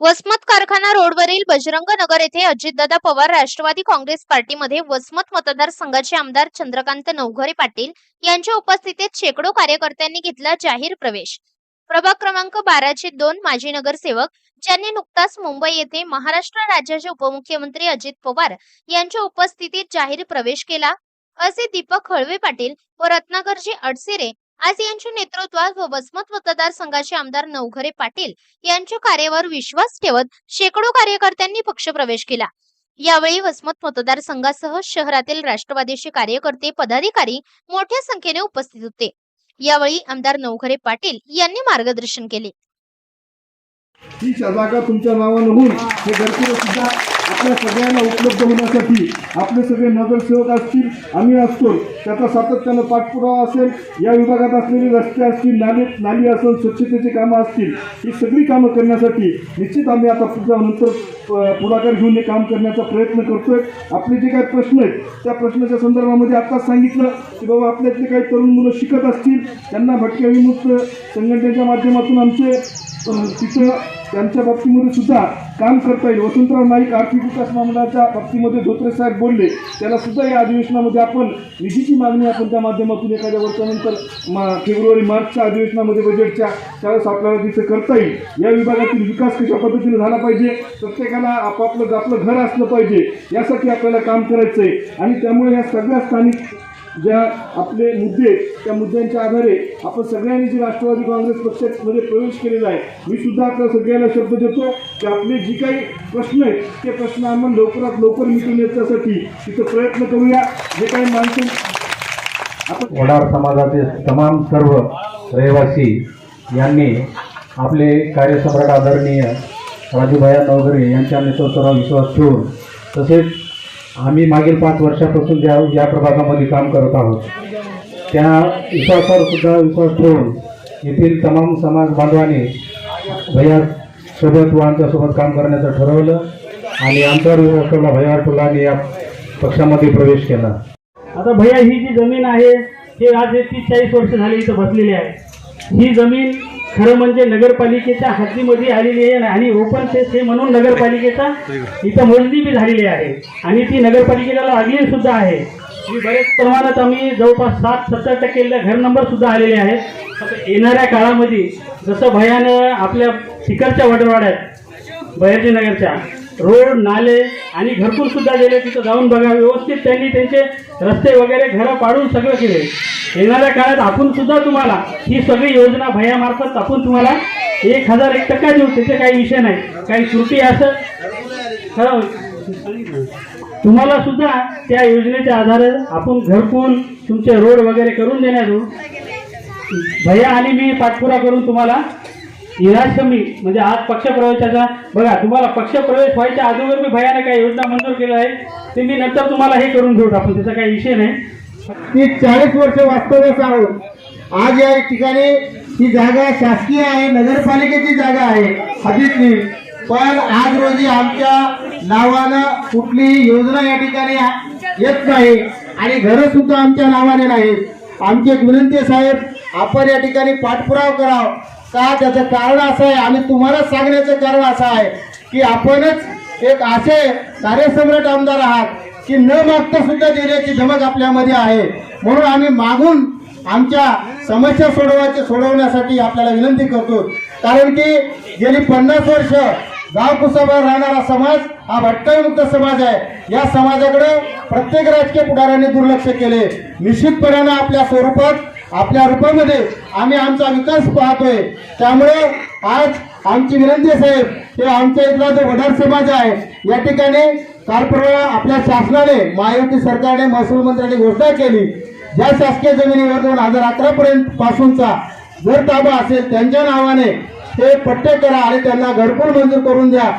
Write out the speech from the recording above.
वसमत कारखाना रोडवरील बजरंग नगर येथे अजितदादा पवार राष्ट्रवादी काँग्रेस पार्टीमध्ये वसमत मतदारसंघाचे आमदार चंद्रकांत नवघरे पाटील यांच्या उपस्थितीत शेकडो कार्यकर्त्यांनी घेतला जाहीर प्रवेश. प्रभाग क्रमांक बाराचे दोन माजी नगरसेवक ज्यांनी नुकताच मुंबई येथे महाराष्ट्र राज्याचे उपमुख्यमंत्री अजित पवार यांच्या उपस्थितीत जाहीर प्रवेश केला. असे दीपक हळवे पाटील व रत्नाकरजी अडसिरे आज यांच्या नेतृत्वात व वसमत मतदारसंघाचे आमदार नवघरे पाटील यांच्या कार्यावर विश्वास ठेवत शेकडो कार्यकर्त्यांनी पक्षप्रवेश केला. यावेळी वसमत मतदारसंघासह शहरातील राष्ट्रवादीचे कार्यकर्ते पदाधिकारी मोठ्या संख्येने उपस्थित होते. यावेळी आमदार नवघरे पाटील यांनी मार्गदर्शन केले. ही तुमच्या नावानं होऊन हे सुद्धा आपल्या सगळ्यांना उपलब्ध होण्यासाठी आपले सगळे नगरसेवक असतील आम्ही असतो. त्याचा सातत्यानं पाठपुरावा असेल या विभागात असलेले रस्ते असतील नाली नाली असेल स्वच्छतेची कामं असतील ही सगळी कामं करण्यासाठी निश्चित आम्ही आता पुढच्या नंतर प- पुढाकार घेऊन हे काम करण्याचा प्रयत्न करतोय. आपले जे काही प्रश्न आहेत त्या प्रश्नाच्या संदर्भामध्ये आत्ताच सांगितलं की बाबा आपल्यातले काही तरुण मुलं शिकत असतील त्यांना भटक्या विमुक्त संघटनेच्या माध्यमातून आमचे तिथं त्यांच्या बाबतीमध्ये सुद्धा काम करता येईल. वसंतराव नाईक आर्थिक विकास महामंडळाच्या बाबतीमध्ये धोत्रे साहेब बोलले त्याला सुद्धा या अधिवेशनामध्ये आपण निधीची मागणी आपण त्या माध्यमातून एखाद्या वर्षानंतर मा फेब्रुवारी मार्चच्या अधिवेशनामध्ये बजेटच्या त्यावेळेस आपल्याला तिथे करता येईल. या विभागातील विकास कशा पद्धतीने झाला पाहिजे? प्रत्येकाला आपापलं आपलं घर असलं पाहिजे. यासाठी आपल्याला काम करायचं आहे आणि त्यामुळे या सगळ्या स्थानिक ज्या आपले मुद्दे त्या मुद्द्यांच्या आधारे आपण सगळ्यांनी जे राष्ट्रवादी काँग्रेस पक्षामध्ये प्रवेश केलेला आहे मी सुद्धा आपल्या सगळ्याला शब्द देतो की आपले जी काही प्रश्न आहेत ते प्रश्न आपण लवकरात लवकर मिटून याच्यासाठी तिथं प्रयत्न करूया. जे काही माणसं आपण वडार समाजाचे तमाम सर्व रहिवासी यांनी आपले कार्यसम्राट आदरणीय राजूभाया नवगरे यांच्या नेतृत्वावर विश्वास ठेवून तसेच आम्ही मागील पाच वर्षापासून ज्या या प्रभागामध्ये काम करत आहोत त्या विश्वासावर सुद्धा विश्वास ठेवून येथील तमाम समाज बांधवांनी भैया सोबत व आमच्यासोबत काम करण्याचं ठरवलं आणि आमच्यावर विश्वास ठेवला भैया फुलांनी या पक्षामध्ये प्रवेश केला. आता भैया ही जी जमीन आहे हे आज तीस चाळीस वर्ष झाली इथं बसलेली आहे. ही जमीन खरं म्हणजे नगरपालिकेच्या हद्दीमध्ये आलेली आहे आणि ओपन स्पेस हे म्हणून नगरपालिकेचा इथं मोजणी बी झालेली आहे. आणि ती नगरपालिकेला लागलेली सुद्धा आहे. बरेच प्रमाणात आम्ही जवळपास सात सत्तर टक्के घर नंबर सुद्धा आलेले आहेत. येणाऱ्या काळामध्ये जसं भयानं आपल्या तिकडच्या वडवाड्यात बहिर्जी नगरच्या रोड नाले आणि घरकुल सुद्धा गेले तिथं जाऊन बघा. व्यवस्थित त्यांनी त्यांचे रस्ते वगैरे घरं पाडून सगळं केले. येणाऱ्या काळात आपण सुद्धा तुम्हाला ही सगळी योजना भयामार्फत आपण तुम्हाला एक हजार एक टक्का देऊ. त्याचे काही विषय नाही. काही त्रुटी असं हो. तुम्हाला सुद्धा त्या योजनेच्या आधारे आपण घरकुल तुमचे रोड वगैरे करून देण्यात येऊ. भैया आणि मी पाठपुरा करून तुम्हाला निराश कमी. म्हणजे आज पक्षप्रवेशाचा बघा तुम्हाला पक्षप्रवेश व्हायच्या अगोदर मी भयाने काही योजना मंजूर केल्या आहे ते मी नंतर तुम्हाला हे करून घेऊ आपण त्याचा काही विषय नाही. ती चाळीस वर्ष वास्तव्यास आहोत. आज या ठिकाणी ही जागा शासकीय आहे नगरपालिकेची जागा आहे अधिकली पण आज रोजी आमच्या नावानं कुठलीही योजना या ठिकाणी येत नाही. आणि घरं सुद्धा आमच्या नावाने नाहीत. आमचे एक विनंती साहेब आपण या ठिकाणी पाठपुराव करावा. का? त्याचं कारण असं आहे आणि तुम्हाला सांगण्याचं कारण असं आहे की आपणच एक असे कार्यसम्राट आमदार आहात की न मागता सुद्धा देण्याची धमक आपल्यामध्ये आहे. म्हणून आम्ही मागून आमच्या समस्या सोडवायचे सोडवण्यासाठी आपल्याला विनंती करतो. कारण की गेली पन्नास वर्ष गाव कुसाबाहेर राहणारा समाज हा भटकाविमुक्त समाज आहे. या समाजाकडे प्रत्येक राजकीय पुढाऱ्यांनी दुर्लक्ष केले. निश्चितपणानं आपल्या स्वरूपात आपल्या रूपामध्ये आम्ही आमचा विकास पाहतोय. त्यामुळे आज आमची विनंती साहेब हे आमच्या इथला जो वडार समाज आहे या ठिकाणी काल आपल्या शासनाने महायुती सरकारने महसूल मंत्र्यांनी घोषणा केली. ज्या शासकीय जमिनीवर दोन हजार अकरा पर्यंत पासूनचा जर ताबा असेल त्यांच्या नावाने ते पट्टे करा आणि त्यांना घरपूर मंजूर करून द्या.